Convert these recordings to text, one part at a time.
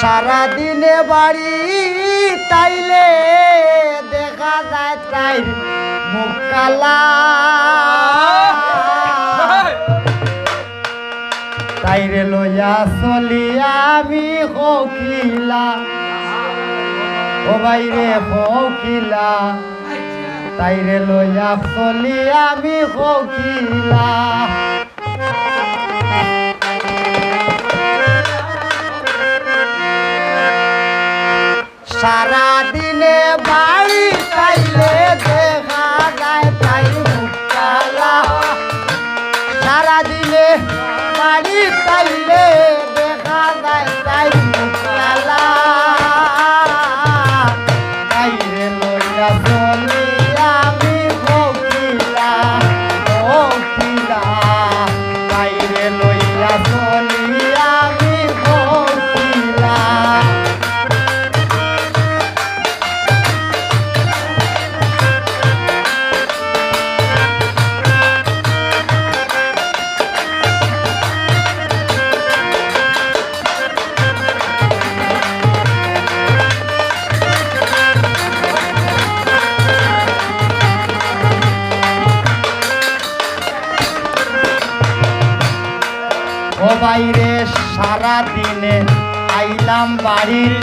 সারাদিনে বাড়ি তাইলে দেখা যায় তাই মুখ কালা। তাইরে লইয়া চলি আমি হকিলা ও বাইরে হকিলা তাইরে লইয়া চলি আমি হকিলা সারা দিনে বাড়ি চাইলে দেখা যায় তাই মুক্তালা। সারা দিনে বাড়ি চাইলে দেখা যায় তাই মুক্তালা। তাইরে লইয়া চলি বাইরে সারা দিনে আইলাম বাড়ির।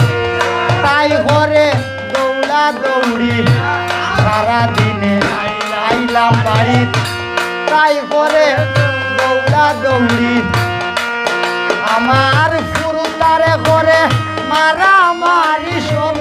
তাই ঘরে দৌড়া দৌড়ি সারা দিনে আইলাম বাড়ির। তাই ঘরে দৌড়া দৌড়ি আমার ফুরুতারে ঘরে মারামারি সব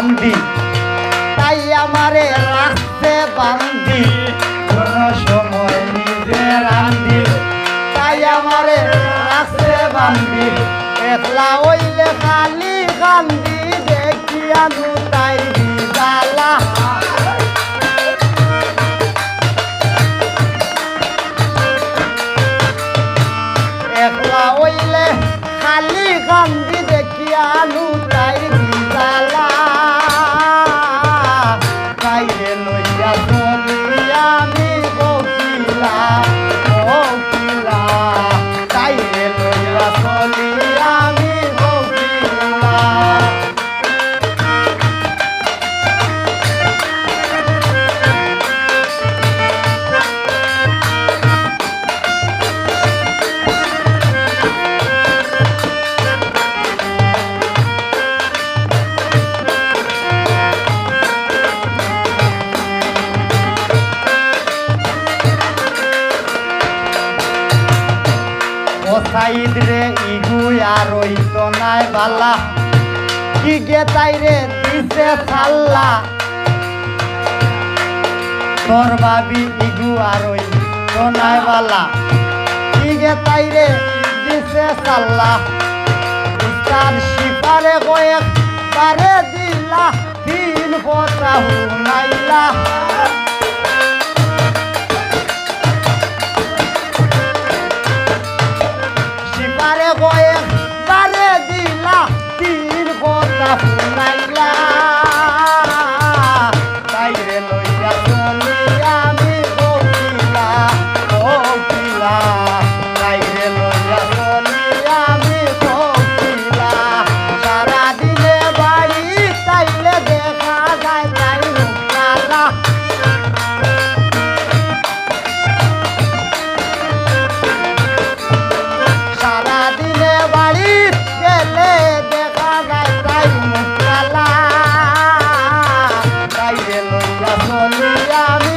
রান্ধি তাই আমারে রাখতে বান্ধি কোন সময় নিজে রান্ধি তাই আমারে রাখতে বান্ধি একলা ওইলে খালি কান্দি। দেখি আনু তাই খালি কান্দি। দেখিয়া আলু সাইদ রে, ইগু আর ওই তো নাই বালা। কি গে তাই রে, দিছে সাল্লা তোর ভাবি, ইগু আর ওই তো নাই বালা। কি গে তাই রে, দিছে সাল্লা উস্তাদ শিপারে কয়েক পারে দিলা, তিন কথা হুনাইলা আমি